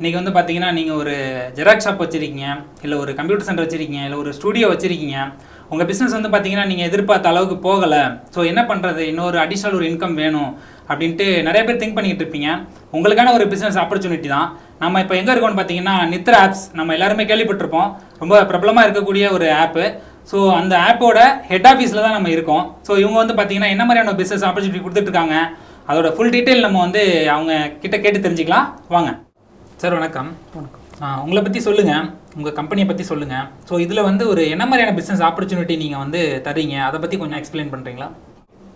இன்றைக்கி வந்து பார்த்தீங்கன்னா நீங்கள் ஒரு ஜெராக்ஸ் ஷாப் வச்சுருக்கீங்க இல்லை ஒரு கம்ப்யூட்டர் சென்டர் வச்சுருக்கீங்க இல்லை ஒரு ஸ்டூடியோ வச்சுருக்கீங்க. உங்கள் பிஸ்னஸ் வந்து பார்த்தீங்கன்னா நீங்கள் எதிர்பார்த்த அளவுக்கு போகலை. ஸோ என்ன பண்ணுறது இன்னொரு அடிஷ்னல் ஒரு இன்கம் வேணும் அப்படின்ட்டு நிறைய பேர் திங்க் பண்ணிக்கிட்டு இருப்பீங்க. உங்களுக்கான ஒரு பிஸ்னஸ் ஆப்பர்ச்சுனிட்டி தான். நம்ம இப்போ எங்கே இருக்கோம்னு பார்த்தீங்கன்னா நித்ரா ஆப்ஸ் நம்ம எல்லாருமே கேள்விப்பட்டிருப்போம். ரொம்ப பிரபலமாக இருக்கக்கூடிய ஒரு ஆப்பு ஸோ அந்த ஆப்போட ஹெட் ஆஃபீஸில் தான் நம்ம இருக்கோம். ஸோ இவங்க வந்து பார்த்தீங்கன்னா என்ன மாதிரியான பிஸ்னஸ் ஆப்பர்ச்சுனிட்டி கொடுத்துட்ருக்காங்க அதோட ஃபுல் டீட்டெயில் நம்ம வந்து அவங்க கிட்ட கேட்டு தெரிஞ்சுக்கலாம். வாங்க. சார் வணக்கம். ஆ, உங்களை பற்றி சொல்லுங்கள் உங்கள் கம்பெனியை பற்றி சொல்லுங்கள் ஸோ இதில் வந்து ஒரு என்ன மாதிரியான பிஸ்னஸ் ஆப்பர்ச்சுனிட்டி நீங்கள் வந்து தர்றீங்க அதை பற்றி கொஞ்சம் எக்ஸ்பிளைன் பண்ணுறீங்களா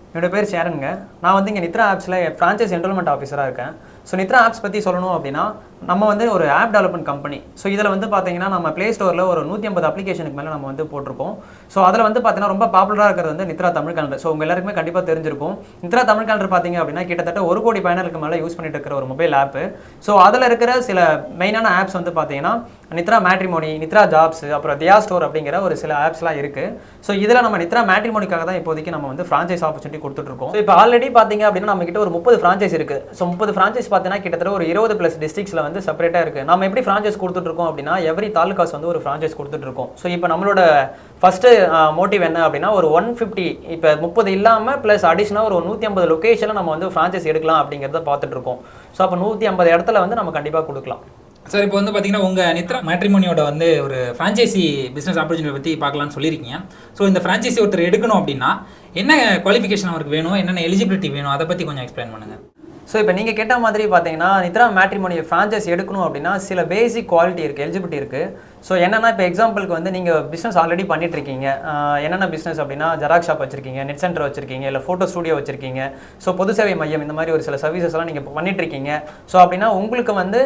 என்னோட பேர் சேரனுங்க நான் வந்து இங்கே நித்ரா ஆப்ஸில் ஃப்ரான்ச்சைஸ் என்ரோல்மெண்ட் ஆஃபீஸராக இருக்கேன். ஸோ நித்ரா ஆப்ஸ் பற்றி சொல்லணும் அப்படின்னா நம்ம வந்து ஒரு ஆப் டெவலப்மெண்ட் கம்பெனி ஸோ இதில் வந்து பார்த்தீங்கன்னா நம்ம ப்ளே ஸ்டோரில் ஒரு நூற்றி ஐம்பது அப்ளிகேஷனுக்கு மேலே நம்ம வந்து போட்டிருக்கோம் ஸோ அதில் வந்து பார்த்தீங்கன்னா ரொம்ப பாப்புலராக இருக்கிறது வந்து நித்ரா தமிழ் கேலண்டர் ஸோ உங்கள் எல்லாருக்குமே கண்டிப்பாக தெரிஞ்சிருக்கும். நித்ரா தமிழ் கேலண்டர் பார்த்தீங்க அப்படின்னா கிட்டத்தட்ட ஒரு கோடி பயனருக்கு மேலே யூஸ் பண்ணிட்டு இருக்கிற ஒரு மொபைல் ஆப்பு ஸோ அதில் இருக்கிற சில மெயினான ஆப்ஸ் வந்து பார்த்தீங்கன்னா நித்ரா மேட்ரிமோனி நித்ரா ஜாப்ஸ் அப்புறம் தியா ஸ்டோர் அப்படிங்கிற ஒரு சில ஆப்ஸ்லாம் இருக்குது ஸோ இதில் நம்ம நித்ரா மேட்ரிமோனிக்காக தான் இப்போதைக்கு நம்ம வந்து ஃப்ரான்ச்சைஸ் ஆப்பர்ச்சுனிட்டி கொடுத்துட்ருக்கோம். ஸோ இப்போ ஆல்ரெடி பார்த்தீங்க அப்படின்னா நம்ம கிட்ட ஒரு முப்பது ஃப்ரான்ச்சைஸ் இருக்குது ஸோ முப்பது ஃப்ரான்ச்சைஸ் பார்த்தீங்கன்னா கிட்டத்தட்ட ஒரு இருபது ப்ளஸ் டிஸ்ட்ரிக்ஸில் வந்து செப்பரேட்டாக இருக்குது நம்ம எப்படி ஃப்ரான்ச்சைஸ் கொடுத்துட்ருக்கோம் அப்படின்னா எவ்ரி தாலுகாஸ் வந்து ஒரு ஃப்ரான்ச்சைஸ் கொடுத்துட்ருக்கோம். ஸோ இப்போ நம்மளோட ஃபஸ்ட்டு மோட்டிவ் என்ன அப்படின்னா ஒரு ஒன் ஃபிஃப்டி இப்போ முப்பது இல்லாமல் ப்ளஸ் அடிஷனாக ஒரு நூற்றி ஐம்பது லொக்கேஷனில் நம்ம வந்து ஃப்ரான்ச்சைஸ் எடுக்கலாம் அப்படிங்கிறத பார்த்துட்ருக்கோம். ஸோ அப்போ நூற்றி ஐம்பது இடத்துல வந்து நம்ம கண்டிப்பாக கொடுக்கலாம். சார் இப்போ வந்து பார்த்தீங்கன்னா உங்கள் நித்ரா மேட்ரிமோனியோட வந்து ஒரு ஃப்ரான்ச்சைசி பிஸ்னஸ் ஆப்பர்ச்சுனிட்டி பற்றி பார்க்கலாம்னு சொல்லியிருக்கீங்க. ஸோ இந்த ஃப்ரான்ச்சைசி ஒருத்தர் எடுக்கணும் அப்படின்னா என்ன குவாலிஃபிகேஷன் அவருக்கு வேணும்? என்னென்ன எலிஜிபிலிட்டி வேணும்? அதை பற்றி கொஞ்சம் எக்ஸ்பிளைன் பண்ணுங்கள் ஸோ இப்போ நீங்கள் கேட்ட மாதிரி பார்த்தீங்கன்னா நித்ரா மேட்ரிமோனி ஃப்ரான்ச்சைஸ் எடுக்கணும் அப்படின்னா சில பேசிக் குவாலிட்டி இருக்குது எலிஜிபிலிட்டி இருக்குது ஸோ என்னென்னா இப்போ எக்ஸாம்பிளுக்கு வந்து நீங்கள் பிஸ்னஸ் ஆல்ரெடி பண்ணிட்டுருக்கீங்க. என்னென்ன பிஸ்னஸ் அப்படின்னா ஜெராக்ஸ் ஷாப் வச்சிருக்கீங்க நெட் சென்டர் வச்சிருக்கீங்க இல்லை ஃபோட்டோ ஸ்டூடியோ வச்சிருக்கீங்க. ஸோ பொது சேவை மையம் இந்த மாதிரி ஒரு சில சர்வீசஸ்லாம் நீங்கள் பண்ணிட்டுருக்கீங்க. ஸோ அப்படின்னா உங்களுக்கு வந்து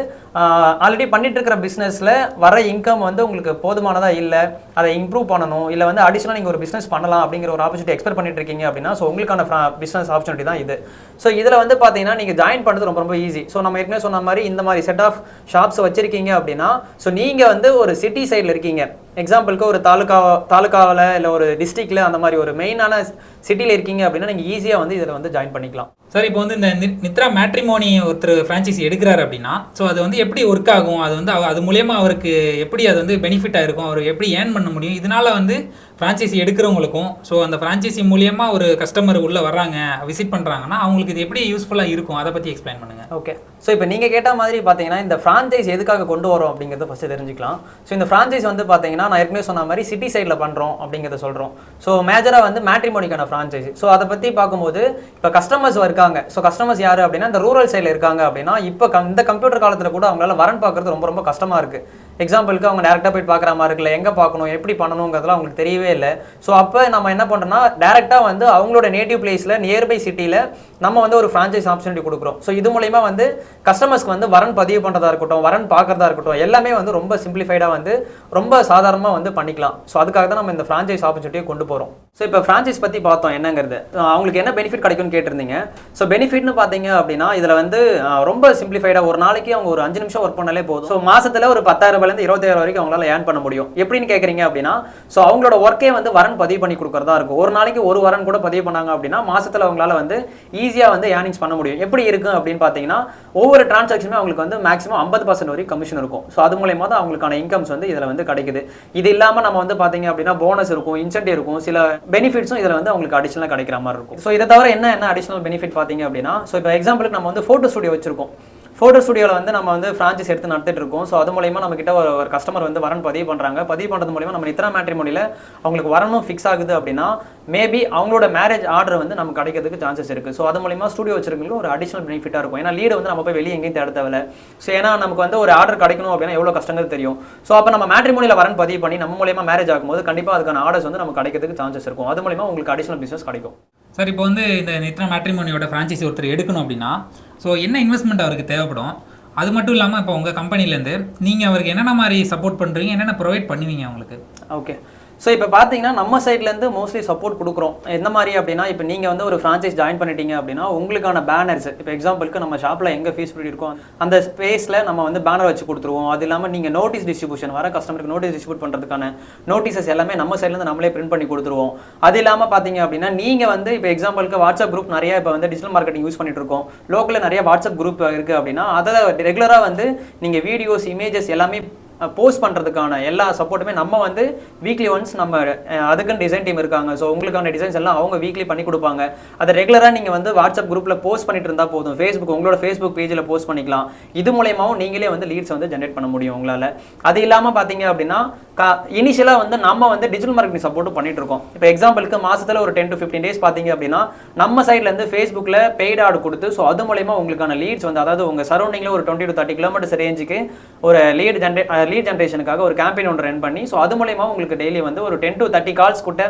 ஆல்ரெடி பண்ணிட்டுருக்கிற பிஸ்னஸில் வர இன்கம் வந்து உங்களுக்கு போதுமானதாக இல்லை அதை இம்ப்ரூவ் பண்ணணும் இல்லை வந்து அடிஷனலாக நீங்கள் ஒரு பிஸ்னஸ் பண்ணலாம் அப்படிங்கிற ஒரு ஆப்பர்ச்சுனிட்டி எக்ஸ்பெக்ட் பண்ணிட்டு இருக்கீங்க அப்படின்னா ஸோ உங்களுக்கான பிஸ்னஸ் ஆப்பர்ச்சுனிட்டி தான் இது. ஸோ இதில் வந்து பார்த்தீங்கன்னா நீங்கள் ஜாயின் பண்ணுறது ரொம்ப ரொம்ப ஈஸி ஸோ நம்ம ஏற்கனவே சொன்ன மாதிரி இந்த மாதிரி செட் ஆஃப் ஷாப்ஸ் வச்சிருக்கீங்க அப்படின்னா ஸோ நீங்கள் வந்து ஒரு சிட்டி சைடில் இருக்கீங்க. எக்ஸாம்பிளுக்கு ஒரு தாலுக்கா தாலுக்காவில் இல்லை ஒரு டிஸ்ட்ரிக்டில் அந்த மாதிரி ஒரு மெயினான சிட்டியில் இருக்கீங்க அப்படின்னா நீங்கள் ஈஸியாக வந்து இதில் வந்து ஜாயின் பண்ணிக்கலாம். சார் இப்போ வந்து இந்த நித்ரா மேட்ரிமோனி ஒருத்தர் ஃப்ரான்ச்சைசி எடுக்கிறாரு அப்படின்னா ஸோ அது வந்து எப்படி ஒர்க் ஆகும்? அது வந்து அது மூலயமா அவருக்கு எப்படி அது வந்து பெனிஃபிட்டாக இருக்கும் அவர் எப்படி ஏர்ன் பண்ண முடியும்? இதனால வந்து ஃப்ரான்ச்சைசி எடுக்கிறவங்களுக்கும் ஸோ அந்த ஃப்ரான்ச்சைசி மூலியமா ஒரு கஸ்டமர் உள்ளே வர்றாங்க விசிட் பண்ணுறாங்கன்னா அவங்களுக்கு இது எப்படி யூஸ்ஃபுல்லாக இருக்கும்? அதை பற்றி எக்ஸ்பிளைன் பண்ணுங்கள் ஓகே ஸோ இப்போ நீங்கள் கேட்ட மாதிரி பார்த்தீங்கன்னா இந்த ஃப்ரான்ச்சைஸ் எதுக்காக கொண்டு வரோம் அப்படிங்கிறத ஃபஸ்ட்டு தெரிஞ்சுக்கலாம். ஸோ இந்த ஃப்ரான்ச்சைஸ் வந்து பார்த்தீங்கன்னா நான் ஏற்கனவே சொன்ன மாதிரி சிட்டி சைடில் பண்ணுறோம் அப்படிங்கிறத சொல்கிறோம் ஸோ மேஜராக வந்து மேட்ரிமோனிக்கான ஃப்ரான்ச்சைஸி ஸோ அதை பற்றி பார்க்கும்போது இப்போ கஸ்டமர்ஸ் இருக்காங்க. ஸோ கஸ்டமர்ஸ் யார் அப்படின்னா இந்த ரூரல் சைடில் இருக்காங்க அப்படின்னா இப்போ இந்த கம்ப்யூட்டர் காலத்தில் கூட அவங்களால வரன் பார்க்குறது ரொம்ப ரொம்ப கஷ்டமாக இருக்குது எக்ஸாம்பிளுக்கு அவங்க டேரெக்டாக போயிட்டு பார்க்குற மாதிரி இருக்குல்ல எங்கே பார்க்கணும் எப்படி பண்ணணுங்கிறதுலாம் அவங்களுக்கு தெரியவே இல்லை. ஸோ அப்போ நம்ம என்ன பண்ணுறோம்னா டேரெக்டாக வந்து அவங்களோட நேட்டிவ் பிளேஸில் நியர்பை சிட்டியில் நம்ம வந்து ஒரு ஃப்ரான்ச்சைஸ் ஆப்பர்ச்சுனிட்டி கொடுக்குறோம். ஸோ இது மூலயமா வந்து கஸ்டமர்ஸ்க்கு வந்து வரன் பதிவு பண்ணுறதா இருக்கட்டும் வரன் பார்க்குறதா இருக்கட்டும் எல்லாமே வந்து ரொம்ப சிம்பிளிஃபைடாக வந்து ரொம்ப சாதாரணமாக வந்து பண்ணிக்கலாம். ஸோ அதுக்காக தான் நம்ம இந்த ஃப்ரான்ச்சைஸ் ஆப்பர்ச்சுனிட்டியை கொண்டு போகிறோம் ஸோ இப்போ ஃப்ரான்ச்சைஸ் பற்றி பார்த்தோம் என்னங்கிறது? அவங்களுக்கு என்ன பெனிஃபிட் கிடைக்கும்னு கேட்டிருந்தீங்க. ஸோ பெனிஃபிட்னு பார்த்தீங்க அப்படின்னா இதில் வந்து ரொம்ப சிம்பிளிஃபைடாக ஒரு நாளைக்கு அவங்க ஒரு அஞ்சு நிமிஷம் ஒர்க் பண்ணாலே போதும். ஸோ மாதத்தில் ஒரு பத்தாயிரம் ரூபாயிலேருந்து இருபத்தாயிரம் வரைக்கும் அவங்களால ஏர்ன் பண்ண முடியும். எப்படின்னு கேட்குறீங்க அப்படின்னா ஸோ அவங்களோட ஒர்க்கே வந்து வரன் பதிவு பண்ணி கொடுக்குறதா இருக்கும். ஒரு நாளைக்கு ஒரு வரன் கூட பதிவு பண்ணாங்க அப்படின்னா மாசத்துல அவங்களால வந்து ஈஸியாக வந்து ஏர்னிங்ஸ் பண்ண முடியும். எப்படி இருக்கும் அப்படின்னு பார்த்தீங்கன்னா ஒவ்வொரு டிரான்சாக்ஷனுமே அவங்களுக்கு வந்து மேக்ஸிமம் ஐம்பது பர்சன்ட் வரைக்கும் கமிஷன் இருக்கும். ஸோ அது மூலயமா தான் அவங்களுக்கான இன்கம்ஸ் வந்து இதில் வந்து கிடைக்குது. இது இல்லாமல் நம்ம வந்து பார்த்தீங்க அப்படின்னா போனஸ் இருக்கும் இன்சென்டிவ் இருக்கும் சில பெனிஃபிட்ஸும் இதில் வந்து அவங்களுக்கு அடிஷனலாக கிடைக்கிற மாதிரி இருக்கும். ஸோ இதை தவிர என்ன என்ன அடிஷனல் பெனிஃபிட் பார்த்தீங்க அப்படின்னா ஸோ இப்போ எக்ஸாம்பிளுக்கு நம்ம வந்து ஃபோட்டோ ஸ்டுடியோ வச்சிருக்கோம். ஃபோட்டோ ஸ்டுடியோவில் வந்து நம்ம வந்து ஃப்ரான்ச்சைஸ் எடுத்து நடத்திட்டு இருக்கோம். ஸோ அது மூலயமா நம்ம கிட்ட ஒரு ஒரு கஸ்டமர் வந்து வரன் பதிவு பண்ணுறாங்க பதிவு பண்ணுறது மூலயமா நம்ம நித்ரா மேட்ரிமோனியில் அவங்களுக்கு வரணும் ஃபிக்ஸ் ஆகுது அப்படின்னா மேபி அவங்களோட மேரேஜ் ஆர்டர் வந்து நம்ம கிடைக்கிறதுக்கு சான்சஸ் இருக்குது ஸோ அது மூலயமா ஸ்டுடியோ வச்சிருக்கவங்களுக்கு ஒரு அடிஷனல் பெனிஃபிட்டாக இருக்கும். ஏன்னா லீடு வந்து நம்ம போய் வெளியே எங்கேயும் தேட தேவையில்ல. ஸோ ஏன்னா நமக்கு வந்து ஒரு ஆர்டர் கிடைக்கணும் அப்படின்னா எவ்வளோ கஷ்டங்கள் தெரியும். ஸோ அப்போ நம்ம மேட்ரிமோனியில் வரன் பதிவு பண்ணி நம்ம மூலயமா மேரேஜ் ஆகும்போது கண்டிப்பாக அதுக்கான ஆர்டர்ஸ் வந்து நம்ம கிடைக்கிறதுக்கு சான்சஸ் இருக்கும். அது மூலயமா உங்களுக்கு அடிஷனல் பிஸ்னஸ் கிடைக்கும். சார் இப்போ வந்து இந்த நித்ரா மேட்ரிமோனியோட ஃப்ரான்ச்சைசி ஒருத்தர் எடுக்கணும் அப்படின்னா ஸோ என்ன இன்வெஸ்ட்மெண்ட் அவருக்கு தேவைப்படும்? அது மட்டும் இல்லாமல் இப்போ உங்கள் கம்பெனிலேருந்து நீங்கள் அவருக்கு என்னென்ன மாதிரி சப்போர்ட் பண்ணுறீங்க என்னென்ன ப்ரொவைட் பண்ணுவீங்க அவங்களுக்கு? ஓகே ஸோ இப்போ பார்த்தீங்கன்னா நம்ம சைட்லேருந்து மோஸ்ட்லி சப்போர்ட் கொடுக்குறோம். எந்த மாதிரி அப்படின்னா இப்போ நீங்கள் வந்து ஒரு ஃப்ரான்ச்சைஸ் ஜாயின் பண்ணிட்டீங்க அப்படின்னா உங்களுக்கான பேனர்ஸ் இப்போ எக்ஸாம்பிளுக்கு நம்ம ஷாப்பில் எங்கே ஃபீஸ் இருக்கோம்? அந்த ஸ்பேஸில் நம்ம வந்து பேனர் வச்சு கொடுத்துருவோம். அது இல்லாமல் நீங்கள் நோட்டீஸ் டிஸ்ட்ரிபியூஷன் வர கஸ்டமருக்கு நோட்டீஸ் டிஸ்ட்ரிபியூட் பண்ணுறதுக்கான நோட்டீஸஸ் எல்லாமே நம்ம சைட்லேருந்து நம்மளே பிரிண்ட் பண்ணி கொடுத்துருவோம். அது இல்லாமல் பார்த்தீங்க அப்படின்னா நீங்கள் வந்து இப்போ எக்ஸாம்பிளுக்கு வாட்ஸ்அப் குரூப் நிறைய இப்போ வந்து டிஜிட்டல் மார்க்கெட்டிங் யூஸ் பண்ணிட்டு இருக்கோம். லோக்கலில் நிறைய வாட்ஸ்அப் குரூப் இருக்குது அப்படின்னா அதை ரெகுலராக வந்து நீங்கள் வீடியோஸ் இமேஜஸ் எல்லாமே போஸ்ட் பண்ணுறதுக்கான எல்லா சப்போர்ட்டுமே நம்ம வந்து வீக்லி ஒன்ஸ் நம்ம அதுக்குன்னு டிசைன் டீம் இருக்காங்க. ஸோ உங்களுக்கான டிசைன்ஸ் எல்லாம் அவங்க வீக்லி பண்ணி கொடுப்பாங்க. அதை ரெகுலராக நீங்கள் வந்து வாட்ஸ்அப் குரூப்பில் போஸ்ட் பண்ணிட்டு இருந்தால் போதும். ஃபேஸ்புக் உங்களோட ஃபேஸ்புக் பேஜில் போஸ்ட் பண்ணிக்கலாம். இது மூலயமாவும் நீங்களே வந்து லீட்ஸ் வந்து ஜென்ரேட் பண்ண முடியும் உங்களால். அது இல்லாமல் பார்த்தீங்க அப்படின்னா கா இனிஷியலாக வந்து நம்ம வந்து டிஜிட்டல் மார்க்கெட்டிங் சப்போர்ட்டும் பண்ணிட்டு இருக்கோம். இப்போ எக்ஸாம்பிளுக்கு மாதத்தில் ஒரு டென் டு ஃபிஃப்டின் டேஸ் பார்த்தீங்க அப்படின்னா நம்ம சைட்லேருந்து ஃபேஸ்புக்கில் பெய்ட் ஆடு கொடுத்து ஸோ அது மூலயமா உங்களுக்கான லீட்ஸ் வந்து அதாவது உங்கள் சரௌண்டிங்கில் ஒரு டுவெண்ட்டி டு தேர்ட்டி கிலோமீட்டர்ஸ் ரேஞ்சுக்கு ஒரு லீட் ஜென்ரே லீட் ஜென்ரேஷனுக்காக ஒரு கேம்பெயின் ஒன்று ரன் பண்ணி ஸோ அது மூலயமா உங்களுக்கு டெய்லி வந்து ஒரு டென் டு தேர்ட்டி கால்ஸ் கிட்ட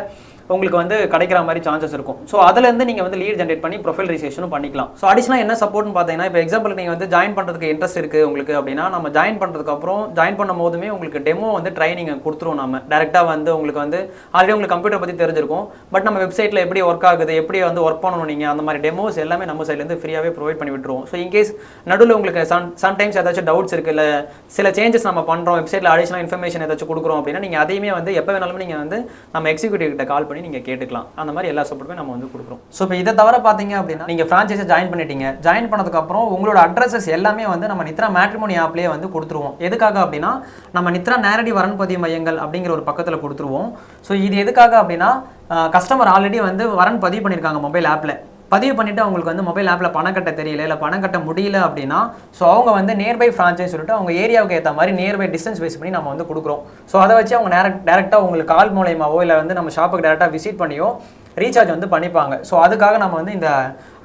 உங்களுக்கு வந்து கிடைக்கிற மாதிரி சான்சஸ் இருக்கும். ஸோ அதுலேருந்து நீங்கள் வந்து லீட் ஜென்ரேட் பண்ணி ப்ரொஃபைல் ரிஜிஸ்ட்ரேஷனும் பண்ணிக்கலாம். ஸோ அடிஷனலாக என்ன சப்போர்ட்னு பார்த்தீங்கன்னா இப்போ எக்ஸாம்பிள் நீங்கள் வந்து ஜாயின் பண்ணுறதுக்கு இன்ட்ரெஸ்ட் இருக்குது உங்களுக்கு அப்படின்னா நம்ம ஜாயின் பண்ணுறதுக்கு அப்புறம் ஜாயின் பண்ணும் போதுமே உங்களுக்கு டெமோ வந்து ட்ரைனிங் கொடுத்துருவோம் நம்ம டேரெக்டாக வந்து உங்களுக்கு வந்து ஆல்ரெடி உங்களுக்கு கம்ப்யூட்டர் பற்றி தெரிஞ்சிருக்கும். பட் நம்ம வெப்சைட்டில் எப்படி ஒர்க் ஆகுது எப்படி வந்து ஒர்க் பண்ணணும் நீங்கள் அந்த மாதிரி டெமோஸ் எல்லாமே நம்ம சைட்லேருந்து ஃப்ரீயாகவே ப்ரொவைட் பண்ணி விட்டுருவோம். ஸோ இன்கேஸ் நடுவில் உங்களுக்கு சம் சம்டைம்ஸ் ஏதாச்சும் டவுட்ஸ் இருக்குது இல்லை சில சேஞ்சஸ் நம்ம பண்ணுறோம் வெப்சைட்டில் அடிஷனல் இன்ஃபர்மேஷன் ஏதாச்சும் கொடுக்குறோம் அப்படின்னா நீங்கள் அதையுமே வந்து எப்போ வேணாலும் நீங்கள் வந்து நம்ம எக்ஸிக்யூட்டிவ் கிட்ட கால் பண்ணி நீங்கள் கேட்டுக்கலாம். அந்த மாதிரி எல்லா சப்போர்ட்டுமே நம்ம வந்து கொடுக்குறோம். ஸோ இப்போ இதை தவிர பார்த்தீங்க அப்படின்னா நீங்கள் ஃப்ரான்ச்சைஸை ஜாயின் பண்ணிட்டீங்க. ஜாயின் பண்ணதுக்கப்புறம் உங்களோட அட்ரஸஸ் எல்லாமே வந்து நம்ம நித்ரா மேட்ரிமோனி ஆப்லேயே வந்து கொடுத்துருவோம். எதுக்காக அப்படின்னா நம்ம நித்ரா நேரடி வரன் பதிவு மையங்கள் அப்படிங்கிற ஒரு பக்கத்தில் கொடுத்துருவோம். ஸோ இது எதுக்காக அப்படின்னா கஸ்டமர் ஆல்ரெடி வந்து வரன் பதிவு பண்ணியிருக்காங்க மொபைல் ஆப்பில் பதிவு பண்ணிவிட்டு அவங்களுக்கு வந்து மொபைல் ஆப்பில் பணம் கட்ட தெரியல இல்லை பணம் கட்ட முடியல அப்படின்னா ஸோ அவங்க வந்து நியர்பை ஃப்ரான்ச்சைஸ் சொல்லிட்டு அவங்க ஏரியாவுக்கு ஏற்ற மாதிரி நியர்பை டிஸ்டன்ஸ் பேஸ் பண்ணி நம்ம வந்து கொடுக்குறோம். ஸோ அதை வச்சு அவங்க டேரக்ட் டேரெக்டாக உங்களுக்கு கால் மூலயமாவோ இல்லை வந்து நம்ம ஷாப்புக்கு டேரெக்டாக விசிட் பண்ணியோ ரீசார்ஜ் வந்து பண்ணிப்பாங்க. ஸோ அதுக்காக நம்ம வந்து இந்த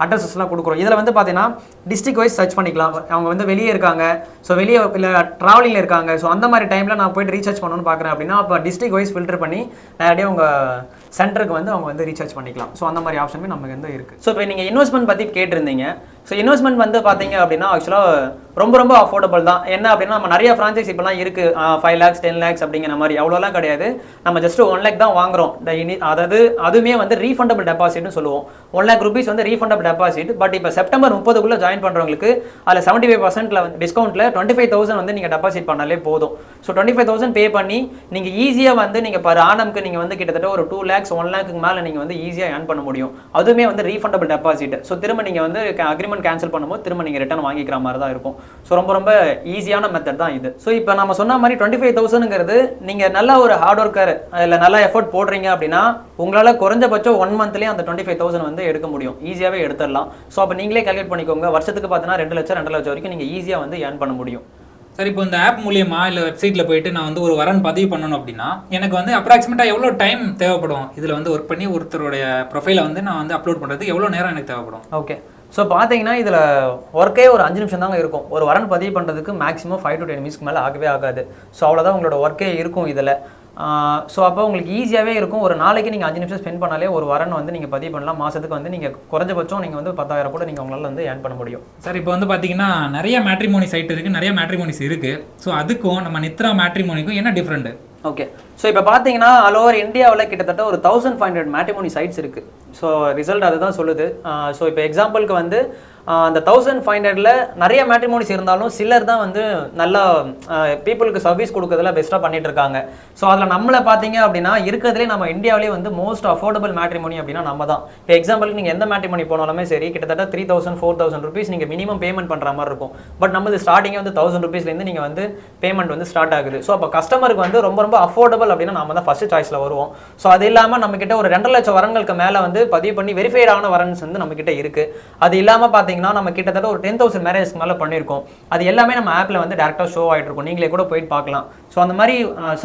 அட்ரஸஸ்லாம் கொடுக்குறோம். இதில் வந்து பார்த்தீங்கன்னா டிஸ்ட்ரிக் வைஸ் சர்ச் பண்ணிக்கலாம். அவங்க வந்து வெளியே இருக்காங்க. ஸோ வெளியே இல்லை ட்ராவலிங்கில் இருக்காங்க. ஸோ அந்த மாதிரி டைமில் நான் போயிட்டு ரீசார்ஜ் பண்ணணும்னு பார்க்குறேன் அப்படின்னா அப்போ டிஸ்ட்ரிக் வைஸ் ஃபில்டர் பண்ணி நேரடியாக உங்கள் சென்டருக்கு வந்து அவங்க வந்து ரீசார்ஜ் பண்ணிக்கலாம். ஸோ அந்த மாதிரி ஆப்ஷனுமே நமக்கு வந்து இருக்குது ஸோ இப்போ நீங்கள் இன்வெஸ்ட்மெண்ட் பற்றி கேட்டிருந்தீங்க. ஸோ இன்வெஸ்ட்மெண்ட் வந்து பார்த்தீங்க அப்படின்னா ஆக்சுவலாக ரொம்ப ரொம்ப அஃபோர்டபுள் தான். என்ன அப்படின்னா நம்ம நிறைய ஃப்ரான்ச்சைஸ் இப்போலாம் இருக்குது ஃபைவ் லேக்ஸ் டென் லேக்ஸ் அப்படிங்கிற மாதிரி. அவ்வளோலாம் கிடையாது. நம்ம ஜஸ்ட் ஒன் லேக் தான் வாங்குறோம். இந்த இனி அதாவது அதுவுமே வந்து ரீஃபண்டபிள் டெபாசிட்னு சொல்லுவோம். ஒன் லேக் ருபீஸ் வந்து ரீஃபண்டபிள் டெபாசிட் பட் இப்போ செப்டம்பர் முப்பதுக்குள்ளே ஜாயின் பண்ணுறவங்களுக்கு அதில் செவன்ட்டி ஃபைவ் பர்சன்ட்ல வந்து டிஸ்கவுண்ட்டில் டுவெண்ட்டி ஃபைவ் தௌசண்ட் வந்து நீங்கள் டெபாசிட் பண்ணாலே போதும். So twenty five thousand pay பண்ணி நீங்கள் ஈஸியாக வந்து நீங்கள் பர் ஆனம்க்கு நீங்கள் வந்து கிட்டத்தட்ட ஒரு டூ லேக்ஸ் ஒன் லேக்கு மேலே நீங்கள் வந்து ஈஸியாக ஏர்ன் பண்ண முடியும். அதுவுமே வந்து ரீஃபண்டபிள் டெபாசிட் ஸோ திரும்ப நீங்கள் வந்து அக்ரிமெண்ட் கேன்சல் பண்ணும்போது திரும்ப நீங்கள் ரிட்டர்ன் வாங்கிக்கிற மாதிரி தான் இருக்கும். ஸோ ரொம்ப ரொம்ப ஈஸியான மெத்தட் தான் இது. ஸோ இப்போ நம்ம சொன்ன மாதிரி டுவெண்ட்டி ஃபைவ் தௌசண்ட்ங்கிறது நீங்கள் நல்ல ஒரு ஹார்ட் ஒர்க்கர் இல்லை நல்லா எஃபோர்ட் போடுறீங்க அப்படின்னா உங்களால் குறைஞ்சபட்சம் ஒன் மந்த்லேயே அந்த டுவெண்ட்டி ஃபைவ் தௌசண்ட் வந்து எடுக்க முடியும். ஈஸியாகவே எடுத்துடலாம். ஸோ அப்போ நீங்களே கால்குலேட் பண்ணிக்கோங்க. வருஷத்துக்கு பார்த்தீங்கன்னா ரெண்டு லட்சம் ரெண்டு லட்சம் வரைக்கும் நீங்கள் ஈஸியாக வந்து ஏர்ன் பண்ண முடியும். சார் இப்போ இந்த ஆப் மூலியமா இல்லை வெப்சைட்டில் போயிட்டு நான் வந்து ஒரு வரன் பதிவு பண்ணணும் அப்படின்னா எனக்கு வந்து அப்ராக்சிமேட்டாக எவ்வளோ டைம் தேவைப்படும்? இதில் வந்து ஒர்க் பண்ணி ஒருத்தருடைய ப்ரொஃபைலை வந்து நான் வந்து அப்லோட் பண்ணுறதுக்கு எவ்வளோ நேரம் எனக்கு தேவைப்படும்? ஓகே ஸோ பார்த்தீங்கன்னா இதில் ஒர்க்கே ஒரு அஞ்சு நிமிஷம் தாங்க இருக்கும். ஒரு வரன் பதிவு பண்ணுறதுக்கு மேக்ஸிமம் ஃபைவ் டு டென் மினிட்ஸ்க்கு மேலே ஆகவே ஆகாது. ஸோ அவ்வளோதான் உங்களோட ஒர்க்கே இருக்கும் இதில். ஸோ அப்போ உங்களுக்கு ஈஸியாகவே இருக்கும். ஒரு நாளைக்கு நீங்கள் அஞ்சு நிமிஷம் ஸ்பெண்ட் பண்ணாலே ஒரு வரன் வந்து நீங்கள் பதிவு பண்ணலாம். மாதத்துக்கு வந்து நீங்கள் குறைஞ்சபட்சம் நீங்கள் வந்து பத்தாயிரம் கூட நீங்கள் உங்களால் வந்து ஏர்ன் பண்ண முடியும். சார் இப்போ வந்து பார்த்தீங்கன்னா நிறைய மேட்ரிமோனி சைட் இருக்குது நிறைய மேட்ரிமோனிஸ் இருக்குது ஸோ அதுக்கும் நம்ம நித்ரா மேட்ரிமோனிக்கும் என்ன டிஃப்ரெண்ட் ஓகே ஸோ இப்போ பார்த்தீங்கன்னா ஆல் ஓவர் இந்தியாவில் கிட்டத்தட்ட ஒரு thousand five hundred matrimony sites இருக்குது ஸோ ரிசல்ட் அதுதான் சொல்லுது. ஸோ இப்போ எக்ஸாம்பிளுக்கு வந்து அந்த தௌசண்ட் ஃபைவ் ஹண்ட்ரட்ல நிறைய மேட்ரிமோனிஸ் இருந்தாலும் சிலர் தான் வந்து நல்லா பீப்புளுக்கு சர்வீஸ் கொடுக்கறதுல பெஸ்ட்டாக பண்ணிட்டு இருக்காங்க ஸோ அதில் நம்மளை பார்த்தீங்க அப்படின்னா இருக்கிறதுலே நம்ம இந்தியாவிலே வந்து மோஸ்ட் அஃபோர்டபுள் மேட்ரிமோனி அப்படின்னா நம்ம தான் இப்போ எக்ஸாம்பிளுக்கு நீங்கள் எந்த மேட்ரிமோனி போனாலுமே சரி கிட்டத்தட்ட three thousand four thousand rupees நீங்கள் மினிமம் பேமெண்ட் பண்ணுற மாதிரி இருக்கும். பட் நம்மது ஸ்டார்டிங்கே வந்து தௌசண்ட் ருபீஸ்லேருந்து நீங்கள் வந்து பேமெண்ட் வந்து ஸ்டார்ட் ஆகுது. ஸோ அப்போ கஸ்டமருக்கு வந்து ரொம்ப ரொம்ப அஃபோர்டபுள் அப்படின்னா நம்ம தான் ஃபர்ஸ்ட் சாய்ஸில் வருவோம். ஸோ அது இல்லாமல் நம்ம கிட்ட ஒரு ரெண்டரை லட்சம் வரன்களுக்கு மேலே வந்து பதிவு பண்ணி வெரிஃபைட் ஆன வரன்ஸ் வந்து நம்ம கிட்ட இருக்கு. அது இல்லாமல் பார்த்தீங்கன்னா நம்ம கிட்டத்தட்ட ஒரு டென் தௌசண்ட் மேரேஜ்க்கு மேலே பண்ணியிருக்கோம். அது எல்லாமே நம்ம ஆப்பில் வந்து டேரெக்டாக ஷோ ஆகிட்டு இருக்கும் நீங்களே கூட போயிட்டு பார்க்கலாம். ஸோ அந்த மாதிரி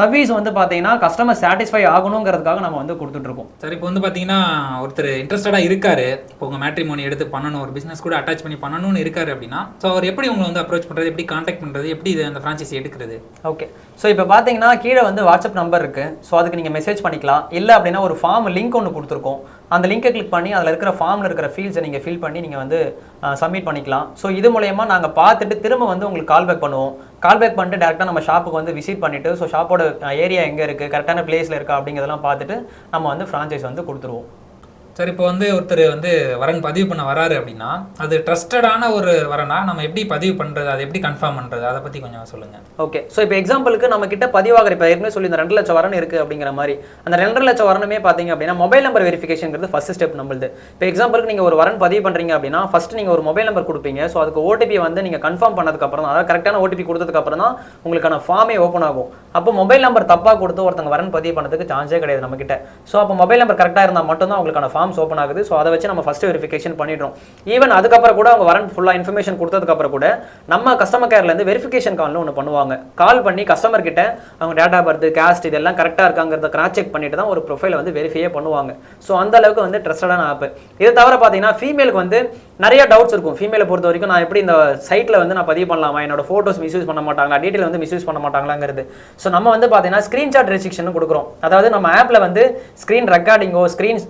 சர்வீஸ் வந்து பார்த்தீங்கன்னா கஸ்டமர் சாட்டிஸ்ஃபை ஆகணுங்கிறதுக்காக நம்ம வந்து கொடுத்துட்ருக்கோம் சார் இப்போ வந்து பார்த்தீங்கன்னா ஒருத்தர் இன்ட்ரெஸ்டடாக இருக்காரு. இப்போ உங்கள் மேட்ரிமோனி எடுத்து பண்ணணும் ஒரு பிஸ்னஸ் கூட அட்டாச் பண்ணி பண்ணணும்னு இருக்காரு அப்படின்னா ஸோ அவர் எப்படி உங்களை வந்து அப்ரோச் பண்ணுறது எப்படி காண்டாக்ட் பண்ணுறது எப்படி இது அந்த ஃப்ரான்ச்சைசி எடுக்கிறது? ஓகே ஸோ இப்போ பார்த்தீங்கன்னா கீழே வந்து வாட்ஸ்அப் நம்பர் நம்பர் இருக்குது ஸோ அதுக்கு நீங்கள் மெசேஜ் பண்ணிக்கலாம். இல்லை அப்படின்னா ஒரு ஃபார்ம் லிங்க் ஒன்று கொடுத்துருக்கோம். அந்த லிங்கை கிளிக் பண்ணி அதில் இருக்கிற ஃபார்மில் இருக்கிற ஃபீல்ஸை நீங்கள் ஃபில் பண்ணி நீங்கள் வந்து சப்மிட் பண்ணிக்கலாம். ஸோ இது மூலயமா நாங்கள் பார்த்துட்டு திரும்ப வந்து உங்களுக்கு கால் பேக் பண்ணுவோம். கால் பேக் பண்ணிட்டு டேரெக்டாக நம்ம ஷாப்புக்கு வந்து விசிட் பண்ணிவிட்டு ஸோ ஷாப்போட ஏரியா எங்கே இருக்குது கரெக்டான பிளேஸில் இருக்கா அப்படிங்கிறதெல்லாம் பார்த்துட்டு நம்ம வந்து ஃப்ரான்ச்சைஸ் வந்து கொடுத்துருவோம். சரி இப்போ வந்து ஒருத்தர் வந்து வரன் பதிவு பண்ண வராரு அப்படின்னா அது ட்ரஸ்டடான ஒரு வரனா நம்ம எப்படி பதிவு பண்ணுறது அதை எப்படி கன்ஃபார்ம் பண்ணுறது அதை பற்றி கொஞ்சம் சொல்லுங்கள் ஓகே ஸோ இப்போ எக்ஸாம்பிளுக்கு நம்ம கிட்ட பதிவாகிற இப்போ ஏற்கனவே சொல்லி இந்த ரெண்டு லட்சம் வரன் இருக்குது அப்படிங்கிற மாதிரி. அந்த ரெண்டரை லட்சம் வரணுமே பார்த்தீங்க அப்படின்னா மொபைல் நம்பர் வெரிஃபிகேஷன்ங்கிறது ஃபர்ஸ்ட் ஸ்டெப் நம்மளுது. இப்போ எக்ஸாம்பிளுக்கு நீங்கள் ஒரு வரன் பதிவு பண்ணுறீங்க அப்படின்னா ஃபர்ஸ்ட் நீங்கள் ஒரு மொபைல் நம்பர் கொடுப்பீங்க. ஸோ அதுக்கு ஓடிபி வந்து நீங்கள் கன்ஃபார்ம் பண்ணதுக்கப்புறம் தான் அதாவது கரெக்டான ஓடிபி கொடுத்ததுக்கப்புறம் தான் உங்களுக்கான ஃபார்மே ஓப்பன் ஆகும். அப்போ மொபைல் நம்பர் தப்பாக கொடுத்து ஒருத்தங்க வரன் பதிவு பண்ணதுக்கு சான்ஸே கிடையாது நம்ம கிட்ட ஸோ அப்போ மொபைல் நம்பர் கரெக்டாக இருந்தால் மட்டும்தான் உங்களுக்கான ஃபார்ம்ஸ் ஓப்பன் ஆகுது. ஸோ அதை வச்சு நம்ம ஃபஸ்ட் வெரிஃபிகேஷன் பண்ணிடுறோம். ஈவன் அதுக்கப்புறம் கூட அவங்க வரன் ஃபுல்லாக இன்ஃபர்மேஷன் கொடுத்ததுக்கப்புறம் கூட நம்ம கஸ்டமர் கேர்லேருந்து வெரிஃபிகேஷன் கால்னு ஒன்று பண்ணுவாங்க. கால் பண்ணி கஸ்டமர் கிட்ட அவங்க டேட்டா பர்த் கேஸ்ட் இதெல்லாம் கரெக்டாக இருக்காங்கிறத கிராஸ் செக் பண்ணிட்டு தான் ஒரு ப்ரொஃபைலை வந்து வெரிஃபையே பண்ணுவாங்க. ஸோ அந்த அளவுக்கு வந்து ட்ரஸ்டடான ஆப் இது தவிர பார்த்தீங்கன்னா ஃபீமேலுக்கு வந்து நிறைய டவுட்ஸ் இருக்கும். ஃபீமேலை பொறுத்த வரைக்கும் நான் எப்படி இந்த சைட்டில் வந்து நான் பதிவு பண்ணலாமா? என்னோட ஃபோட்டோஸ் மிஸ்யூஸ் பண்ண மாட்டாங்களா? டீட்டெயில் வந்து மிஸ்யூஸ் பண்ண மாட்டாங்களாங்கிறது. ஸோ நம்ம வந்து பார்த்தீங்கன்னா ஸ்க்ரீன்ஷாட் ரெஸ்ட்ரிக்ஷன் கொடுக்குறோம். அதாவது நம்ம ஆப்பில் வந்து ஸ்க்ரீன் ரெக்கார்டிங்கோ ஸ்க்ரீன்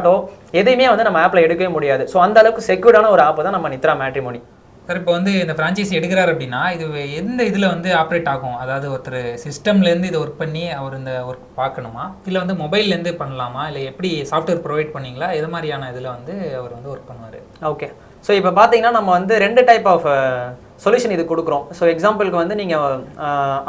ஸ்க்ரீன்ஷாட்டோ எதையுமே வந்து நம்ம ஆப்பில் எடுக்கவே முடியாது. ஸோ அந்த அளவுக்கு செக்யூர்டான ஒரு ஆப் தான் நம்ம நித்ரா மேட்ரிமோனி சார் இப்போ வந்து இந்த ஃப்ரான்ச்சைசி எடுக்கிறாரு அப்படின்னா இது எந்த இதில் வந்து ஆப்ரேட் ஆகும்? அதாவது ஒருத்தர் சிஸ்டம்லேருந்து இதை ஒர்க் பண்ணி அவர் இந்த ஒர்க் பார்க்கணுமா? இல்லை வந்து மொபைல்லேருந்து பண்ணலாமா? இல்லை எப்படி சாஃப்ட்வேர் ப்ரொவைட் பண்ணீங்களா? எது மாதிரியான இதில் வந்து அவர் வந்து ஒர்க் பண்ணுவார்? ஓகே ஸோ இப்போ பார்த்தீங்கன்னா நம்ம வந்து ரெண்டு டைப் ஆஃப் சொல்யூஷன் இது கொடுக்குறோம். ஸோ எக்ஸாம்பிளுக்கு வந்து நீங்கள்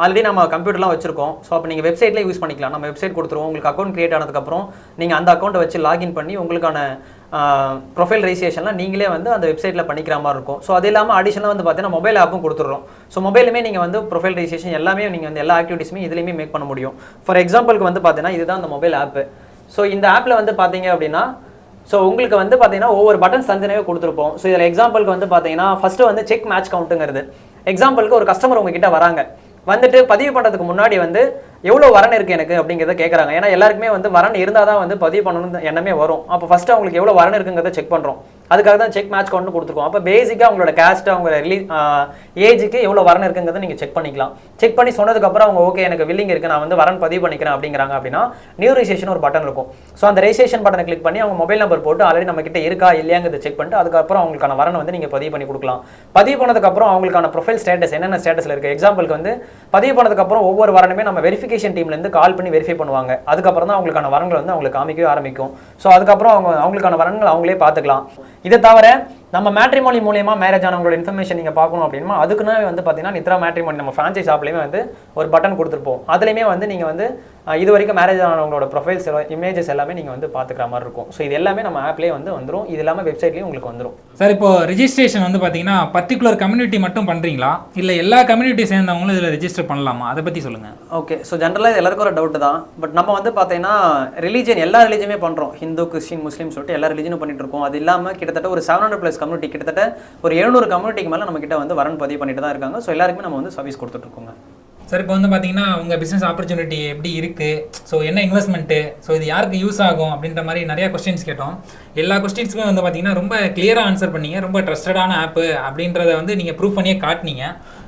ஆல்ரெடி நம்ம கம்ப்யூட்டர்லாம் வச்சிருக்கோம். ஸோ அப்போ நீங்கள் வெப்சைட்லேயே யூஸ் பண்ணிக்கலாம். நம்ம வெப்சைட் கொடுத்துருவோம். உங்களுக்கு அக்கௌண்ட் க்ரியேட் ஆனதுக்கப்புறம் நீங்கள் அந்த அக்கௌண்ட்டை வச்சு லாகின் பண்ணி உங்களுக்கான ப்ரொஃபைல் ரெஜிஸ்ட்ரேஷன்லாம் நீங்களே வந்து அந்த வெப்சைட்டில் பண்ணிக்கிற மாதிரி இருக்கும். ஸோ அது இல்லாமல் அடிஷனலாக வந்து பார்த்தீங்கன்னா மொபைல் ஆப்பும் கொடுத்துட்றோம். ஸோ மொபைலுமே நீங்கள் வந்து ப்ரொஃபைல் ரெஜிஸ்ட்ரேஷன் எல்லாமே நீங்கள் வந்து எல்லா ஆக்டிவிட்டீஸுமே இதுலேயுமே மேக் பண்ண முடியும். ஃபார் எக்ஸாம்பிளுக்கு வந்து பார்த்தீங்கன்னா இதுதான் அந்த மொபைல் ஆப்பு ஸோ இந்த ஆப்பில் வந்து பார்த்தீங்க அப்படின்னா ஸோ உங்களுக்கு வந்து பார்த்தீங்கன்னா ஒவ்வொரு பட்டன்ஸ் தனித்தனியாக கொடுத்துருப்போம். ஸோ இதில் எக்ஸாம்பிளுக்கு வந்து பார்த்தீங்கன்னா ஃபஸ்ட்டு வந்து செக் மேட்ச் கவுண்ட்டுங்கிறது எக்ஸாம்பிளுக்கு ஒரு கஸ்டமர் உங்ககிட்ட வராங்க. வந்துட்டு பதிவு பண்ணுறதுக்கு முன்னாடி வந்து எவ்வளோ வரன் இருக்குது எனக்கு? அப்படிங்கிறத கேட்குறாங்க ஏன்னா எல்லாருக்குமே வந்து வரன் இருந்தால் தான் வந்து பதிவு பண்ணணும்னு எண்ணமே வரும். அப்போ ஃபஸ்ட்டு அவங்களுக்கு எவ்வளோ வரன் இருக்குங்கிறத செக் பண்ணுறோம் அதுக்காக தான் செக் மேட்ச் கொண்டு கொடுத்துருக்கோம். அப்போ பேசிக்காக அவங்களோட கேஸ்ட் அவங்க ரிலீஸ் ஏஜுக்கு எவ்வளோ வரன் இருக்குங்கிறத நீங்கள் செக் பண்ணிக்கலாம். செக் பண்ணி சொன்னதுக்கப்புறம் அவங்க ஓகே எனக்கு வில்லிங் இருக்குது நான் வந்து வரன் பதிவு பண்ணிக்கிறேன் அப்படிங்கிறாங்க அப்படின்னா நியூ ரிஜிஸ்ட்ரேஷன் ஒரு பட்டன் இருக்கும். ஸோ அந்த ரெஜிஸ்ட்ரேஷன் பட்டனை கிளிக் பண்ணி அவங்க மொபைல் நம்பர் போட்டு ஆல்ரெடி நம்ம கிட்ட இருக்கா இல்லையாங்கிறத செக் பண்ணிட்டு அதுக்கப்புறம் அவங்களுக்கான வரன் வந்து நீங்கள் பதிவு பண்ணி கொடுக்கலாம். பதிவு பண்ணதுக்கப்புறம் அவங்களுக்கான ப்ரொஃபைல் ஸ்டேட்டஸ் என்னென்ன ஸ்டேட்டஸில் இருக்குது எக்ஸாம்பிளுக்கு வந்து பதிவு பண்ணதுக்கப்புறம் ஒவ்வொரு வரனுமே நம்ம வெரிஃபிகேஷன் டீம்லேருந்து கால் பண்ணி வெரிஃபை பண்ணுவாங்க. அதுக்கப்புறம் தான் அவங்களுக்கான வரன்கள் வந்து அவங்களுக்கு காமிக்கவே ஆரம்பிக்கும். ஸோ அதுக்கப்புறம் அவங்க அவங்களுக்கான வரன்கள் அவங்களே பார்த்துக்கலாம். இதை தவிர நம்ம மேட்ரிமோனி மூலியமாக மேரேஜ் ஆனவங்களோட இன்ஃபர்மேஷன் நீங்கள் பார்க்கணும் அப்படின்னா அதுக்குன்னு வந்து பார்த்தீங்கன்னா நித்ரா மேட்ரிமோனி நம்ம ஃப்ரான்ச்சைஸ் ஆப்லேயுமே வந்து ஒரு பட்டன் கொடுத்துருப்போம். அதுலேயுமே வந்து நீங்கள் வந்து இது வரைக்கும் மேரேஜ் ஆனவங்களோட ப்ரொஃபைல்ஸ் இமேஜஸ் எல்லாமே நீங்கள் வந்து பார்த்துக்கிற மாதிரி இருக்கும். ஸோ இது எல்லாமே நம்ம ஆப்லேயே வந்து வந்துடும் இது இல்லாமல் வெப்சைட்லேயும் உங்களுக்கு வந்துடும் சார் இப்போ ரெஜிஸ்ட்ரேஷன் வந்து பார்த்தீங்கன்னா பர்டிகுலர் கம்யூனிட்டி மட்டும் பண்ணுறீங்களா இல்லை எல்லா கம்யூனிட்டி சேர்ந்தவங்களும் இதில் ரெஜிஸ்டர் பண்ணலாமா? அதை பற்றி சொல்லுங்கள் ஓகே ஸோ ஜென்ரலாக இது எல்லாருக்கும் ஒரு டவுட் தான். பட் நம்ம வந்து பார்த்தீங்கன்னா ரிலீஜன் எல்லா ரிலீஜனுமே பண்ணுறோம் ஹிந்து கிறிஸ்டின் முஸ்லீம் சொல்லிட்டு எல்லா ரிலீஜனும் பண்ணிட்டு இருக்கோம். அது இல்லாமல் கிட்டத்தட்ட ஒரு செவன் ஹண்ட்ரட் ப்ளஸ் கம்யூனிட்டி கிட்டத்தட்ட ஒரு எழுநூறு கம்யூனிட்டிக்கு மேலே நம்ம கிட்ட வந்து வரன் பதிவு பண்ணிட்டு தான் இருக்காங்க. ஸோ எல்லாருக்குமே நம்ம வந்து சர்வீஸ் கொடுத்துட்ருக்கோங்க சார் இப்போ வந்து பார்த்தீங்கன்னா உங்கள் பிஸ்னஸ் ஆப்பர்ச்சுனிட்டி எப்படி இருக்குது ஸோ என்ன இன்வெஸ்ட்மெண்ட்டு ஸோ இது யாருக்கு யூஸ் ஆகும்? அப்படின்ற மாதிரி நிறையா கொஸ்டின்ஸ் கேட்டோம். எல்லா கொஸ்டின்ஸுமே வந்து பார்த்தீங்கன்னா ரொம்ப கிளியராக ஆன்சர் பண்ணீங்க. ரொம்ப ட்ரஸ்டடான ஆப்பு அப்படின்றத வந்து நீங்கள் ப்ரூவ் பண்ணியே காட்டினீங்க.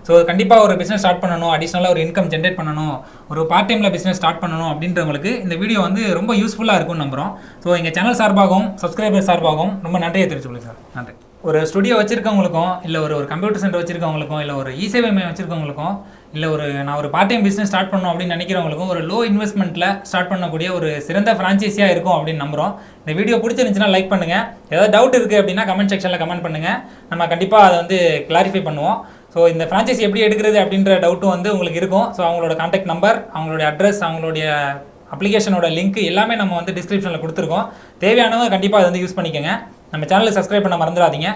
ஸோ கண்டிப்பாக ஒரு பிஸ்னஸ் ஸ்டார்ட் பண்ணணும். அடிஷ்னலாக ஒரு இன்கம் ஜென்ரேட் பண்ணணும். ஒரு பார்ட் டைமில் பிஸ்னஸ் ஸ்டார்ட் பண்ணணும் அப்படின்றவங்களுக்கு இந்த வீடியோ வந்து ரொம்ப யூஸ்ஃபுல்லாக இருக்கும்னு நம்புகிறோம் ஸோ எங்கள் சேனல் சார்பாகவும் சப்ஸ்கிரைபர் சார்பாகவும் ரொம்ப நன்றியை தெரிவிச்சுக்கொள்ளுங்க சார் நன்றி. ஒரு ஸ்டுடியோ வச்சிருக்கவங்களுக்கும் இல்லை ஒரு ஒரு கம்ப்யூட்டர் சென்டர் வச்சிருக்கவங்களுக்கும் இல்லை ஒரு இ சேவை மையம் வச்சிருக்கவங்களுக்கும் இல்லை ஒரு நான் ஒரு பார்ட் டைம் பிஸ்னஸ் ஸ்டார்ட் பண்ணணும் அப்படின்னு நினைக்கிறவங்களுக்கும் ஒரு லோ இன்வெஸ்ட்மெண்ட்டில் ஸ்டார்ட் பண்ணக்கூடிய ஒரு சிறந்த ஃப்ரான்ச்சைஸியாக இருக்கும் அப்படின்னு நம்புகிறோம் இந்த வீடியோ பிடிச்சிருந்துச்சுன்னா லைக் பண்ணுங்கள் ஏதாவது டவுட் இருக்குது அப்படின்னா கமெண்ட் செக்ஷனில் கமெண்ட் பண்ணுங்கள் நம்ம கண்டிப்பாக அதை வந்து கிளாரிஃபை பண்ணுவோம். ஸோ இந்த ஃப்ரான்ச்சைசி எப்படி எடுக்கிறது அப்படின்ற டவுட்டும் வந்து உங்களுக்கு இருக்கும். ஸோ அவங்களோட கான்டாக்ட் நம்பர் அவங்களுடைய அட்ரஸ் அவங்களுடைய அப்ளிகேஷனோட லிங்க் எல்லாமே நம்ம வந்து டிஸ்கிரிப்ஷனில் கொடுத்துருக்கோம். தேவையானவங்க கண்டிப்பாக அதை வந்து யூஸ் பண்ணிக்கோங்க. நம்ம சேனலை சப்ஸ்கிரைப் பண்ண மறந்துடாதீங்க.